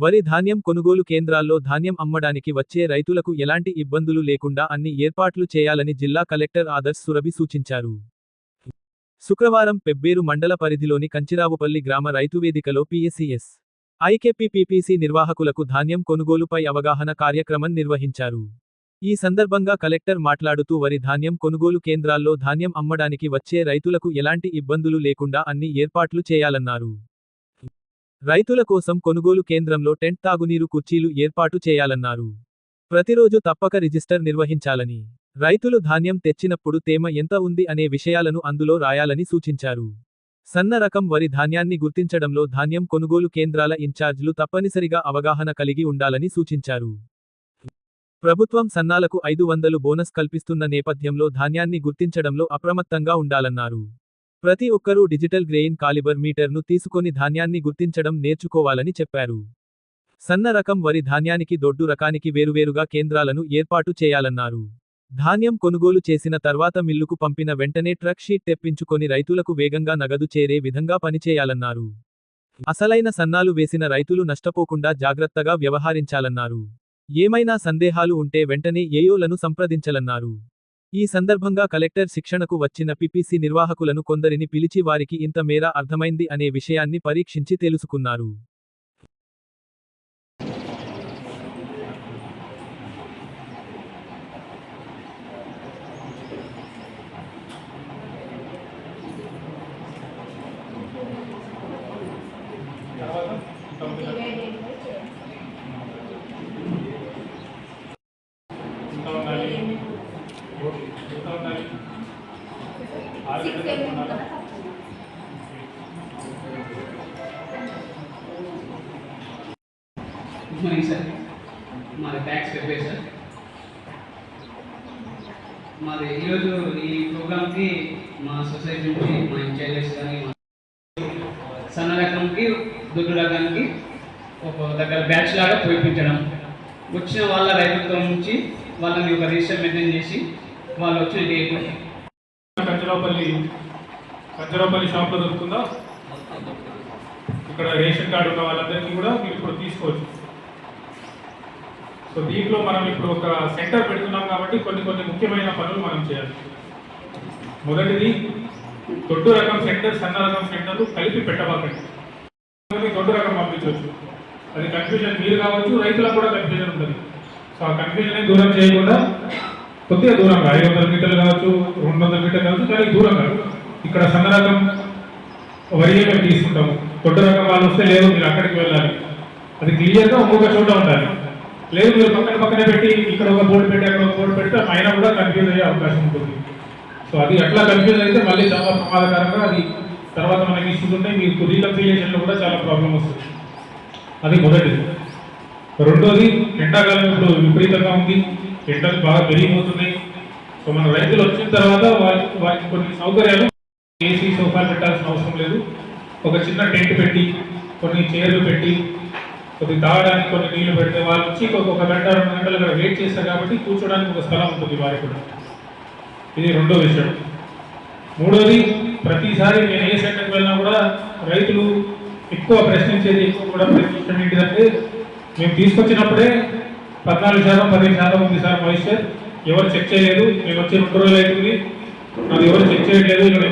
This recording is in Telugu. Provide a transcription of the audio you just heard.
వరి ధాన్యం కొనుగోలు కేంద్రాల్లో ధాన్యం అమ్మడానికి వచ్చే రైతులకు ఎలాంటి ఇబ్బందులు లేకుండా అన్ని ఏర్పాట్లు చేయాలని జిల్లా కలెక్టర్ ఆదర్శ్ సురభి సూచించారు. శుక్రవారం పెబ్బేరు మండల పరిధిలోని కంచిరావుపల్లి గ్రామ రైతువేదికలో పిఎస్సిఎస్ ఐకెపిపిపిసి నిర్వాహకులకు ధాన్యం కొనుగోలుపై అవగాహన కార్యక్రమం నిర్వహించారు. ఈ సందర్భంగా కలెక్టర్ మాట్లాడుతూ వరి ధాన్యం కొనుగోలు కేంద్రాల్లో ధాన్యం అమ్మడానికి వచ్చే రైతులకు ఎలాంటి ఇబ్బందులు లేకుండా అన్ని ఏర్పాట్లు చేయాలన్నారు. రైతుల కోసం కొనుగోలు కేంద్రంలో టెంట్ తాగునీరు కుర్చీలు ఏర్పాటు చేయాలన్నారు. ప్రతిరోజు తప్పక రిజిస్టర్ నిర్వహించాలని రైతులు ధాన్యం తెచ్చినప్పుడు తేమ ఎంత ఉంది అనే విషయాలను అందులో రాయాలని సూచించారు. సన్న రకం వరి ధాన్యాన్ని గుర్తించడంలో ధాన్యం కొనుగోలు కేంద్రాల ఇన్ఛార్జ్లు తప్పనిసరిగా అవగాహన కలిగి ఉండాలని సూచించారు. ప్రభుత్వం సన్నాలకు ఐదు వందలు బోనస్ కల్పిస్తున్న నేపథ్యంలో ధాన్యాన్ని గుర్తించడంలో అప్రమత్తంగా ఉండాలన్నారు. ప్రతి ఒక్కరూ డిజిటల్ గ్రెయిన్ కాలిబర్ మీటర్ను తీసుకొని ధాన్యాన్ని గుర్తించడం నేర్చుకోవాలని చెప్పారు. సన్న రకం వరి ధాన్యానికి దొడ్డు రకానికి వేరువేరుగా కేంద్రాలను ఏర్పాటు చేయాలన్నారు. ధాన్యం కొనుగోలు చేసిన తర్వాత మిల్లుకు పంపిన వెంటనే ట్రక్ షీట్ తెప్పించుకొని రైతులకు వేగంగా నగదు చేరే విధంగా పనిచేయాలన్నారు. అసలైన సన్నాలు వేసిన రైతులు నష్టపోకుండా జాగ్రత్తగా వ్యవహరించాలన్నారు. ఏమైనా సందేహాలు ఉంటే వెంటనే ఏయోలను సంప్రదించాలన్నారు. ఈ సందర్భంగా కలెక్టర్ శిక్షణకు వచ్చిన పిపిసి నిర్వాహకులను కొందరిని పిలిచి వారికి ఇంత మేర అర్థమైంది అనే విషయాన్ని పరీక్షించి తెలుసుకున్నారు. ఎంత ఉండాలి ఎంత ఉండాలి ఆరు గంటలకు గుడ్ మార్నింగ్ సార్ మాది ట్యాక్స్ రిపేర్ సార్ మాది ఈరోజు ఈ ప్రోగ్రామ్కి మా సొసైటీ నుంచి మా ఇన్ఛార్జెస్ కానీ మా సన్న రకంకి దొడ్డు రకానికి ఒక దగ్గర బ్యాచ్ లాగా పోయిపించడం వచ్చిన వాళ్ళ రైతుత్వం నుంచి వాళ్ళని ఒక రిజిస్టర్ మెయింటైన్ చేసి వాళ్ళు వచ్చిన డేట్ కంచరాపల్లి కంచరాపల్లి షాప్లో దొరుకుతుందా? ఇక్కడ రేషన్ కార్డు ఉన్న వాళ్ళందరికీ కూడా మీరు ఇప్పుడు తీసుకోవచ్చు. సో దీంట్లో మనం ఇప్పుడు ఒక సెంటర్ పెడుతున్నాం కాబట్టి కొన్ని కొన్ని ముఖ్యమైన పనులు మనం చేయాలి. మొదటిది దొడ్డు రకం సెంటర్ సన్న రకం సెంటర్ కలిపి పెట్టబాకండి. దొడ్డు రకం పంపించవచ్చు. అది కన్ఫ్యూజన్ మీరు కావచ్చు రైతులకు కూడా కన్ఫ్యూజన్ ఉంటుంది. సో ఆ కన్ఫ్యూజన్ దూరం చేయకుండా కొద్దిగా దూరంగా ఐదు వందల మీటర్లు కావచ్చు రెండు వందల మీటర్లు కావచ్చు దానికి దూరంగా. ఇక్కడ సన్న రకం వరియే మేము తీసుకుంటాము. దొడ్డు రకం వాళ్ళు వస్తే లేదు మీరు అక్కడికి వెళ్ళాలి. అది క్లియర్గా ఒక్కొక్క చోట ఉండాలి. లేదు మీరు పక్కన పక్కనే పెట్టి ఇక్కడ ఒక బోర్డు పెట్టి అక్కడ ఒక బోర్డు పెడితే అయినా కూడా కన్ఫ్యూజ్ అయ్యే అవకాశం ఉంటుంది. సో అది అట్లా కన్ఫ్యూజ్ అయితే మళ్ళీ చాలా ప్రమాదకరంగా అది తర్వాత మనకి ఇస్తుంటే ఉంటాయి మీకు రీకన్సిలియేషన్లో కూడా చాలా ప్రాబ్లం వస్తుంది. అది మొదటిది. రెండోది ఎండాకాలం ఇప్పుడు విపరీతంగా ఉంది. ఎండలు బాగా పెరిగిపోతున్నాయి. సో మన రైతులు వచ్చిన తర్వాత వారికి వారికి కొన్ని సౌకర్యాలు ఏసీ సోఫాలు పెట్టాల్సిన అవసరం లేదు. ఒక చిన్న టెంట్ పెట్టి కొన్ని చైర్లు పెట్టి కొద్ది తాగడానికి కొన్ని నీళ్ళు పెడితే వాళ్ళు వచ్చి ఒక ఒక గంట రెండు గంటలు ఇక్కడ వెయిట్ చేస్తారు కాబట్టి కూర్చోడానికి ఒక స్థలం ఉంటుంది వారికి కూడా. ఇది రెండో విషయం. మూడోది ప్రతిసారి నేను ఏ సెంటర్కి వెళ్ళినా కూడా రైతులు ఎక్కువ ప్రశ్నించేది ఎక్కువ కూడా ప్రశ్నించడం ఏంటిదంటే మేము తీసుకొచ్చినప్పుడే పద్నాలుగు శాతం పదిహేను శాతం ఉంది సార్ మాయిశ్చర్ ఎవరు చెక్ చేయలేదు. మేము వచ్చి రెండు రోజులు అవుతుంది. మరి ఎవరు చెక్ చేయట్లేదు. ఇక్కడ